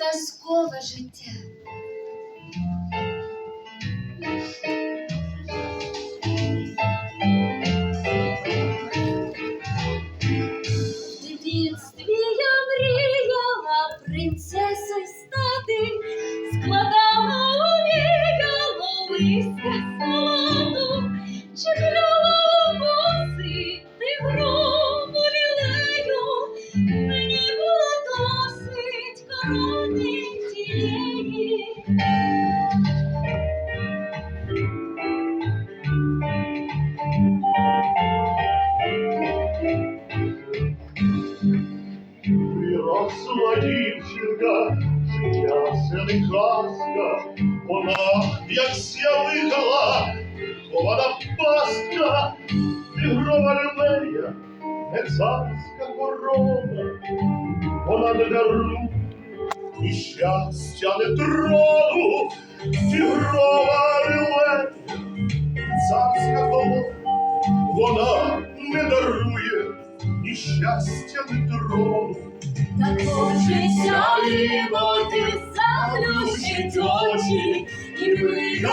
казкове життя. В дитинстві я мріяла принцесою стати, складала уміяла листя салату, Виросла дівчинка, життя це не вона, як сявигала, хована пастка, тигрова не царська корона, вона не дарує і щастя не трону, фігрова люлея, царська корона, вона не дарує ні щастя, не трону. Так хочеться лівоти заплющить очі і мрія